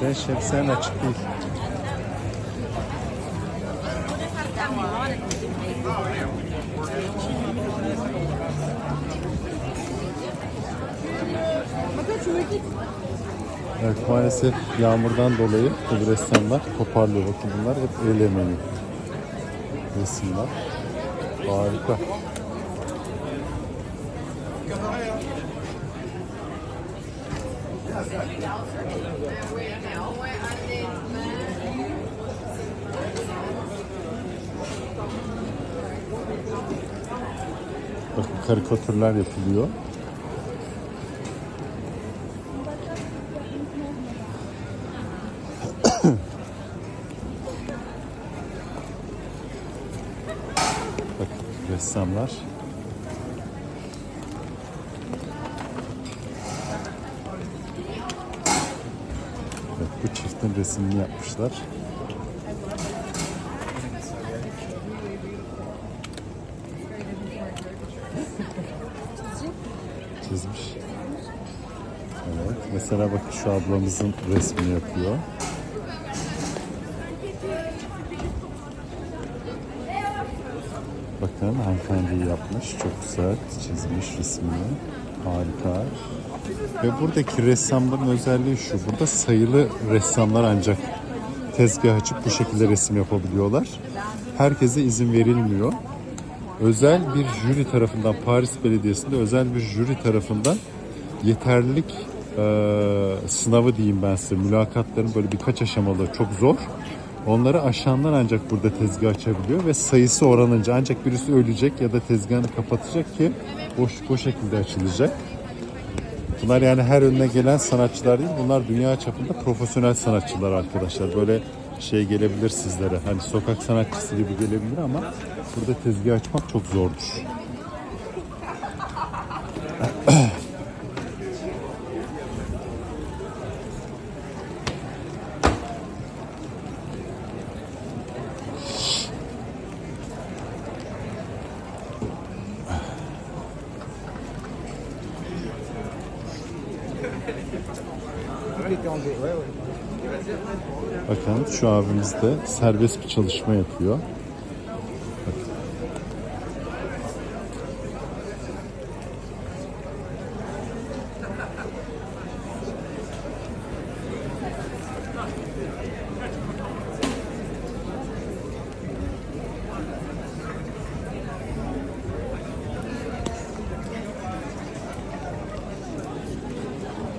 Sen şemsiyen açık değil. Evet maalesef yağmurdan dolayı bu ressamlar toparlıyor. Bakın bunlar hep el emeği resimler. Harika. Bakın karikatürler yapılıyor. Bakın ressamlar. Bu çiftin resmini yapmışlar. Çizmiş. Evet, mesela bakın şu ablamızın resmini yapıyor. Bakın hanımefendi yapmış. Çok güzel çizmiş resmini. Harika. Ve buradaki ressamların özelliği şu. Burada sayılı ressamlar ancak tezgah açıp bu şekilde resim yapabiliyorlar. Herkese izin verilmiyor. Özel bir jüri tarafından Paris Belediyesi'nde özel bir jüri tarafından yeterlilik e, sınavı diyeyim ben size. Mülakatların böyle birkaç aşamalı çok zor. Onları aşanlar ancak burada tezgah açabiliyor ve sayısı oranınca ancak birisi ölecek ya da tezgahını kapatacak ki boş bu şekilde açılacak. Bunlar yani her önüne gelen sanatçılar değil. Bunlar dünya çapında profesyonel sanatçılar arkadaşlar. Böyle şey gelebilir sizlere. Hani sokak sanatçısı gibi gelebilir ama burada tezgah açmak çok zordur. Bakın şu abimiz de serbest bir çalışma yapıyor.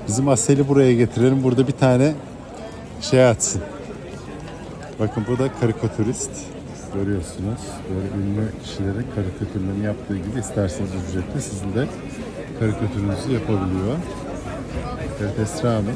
Bizim Asel'i buraya getirelim. Burada bir tane şey atsın. Bakın bu da karikatürist. Görüyorsunuz. Böyle ünlü kişilerin karikatürlerini yaptığı gibi isterseniz ücretli sizin de karikatürünüzü yapabiliyor. Evet Esra Hanım.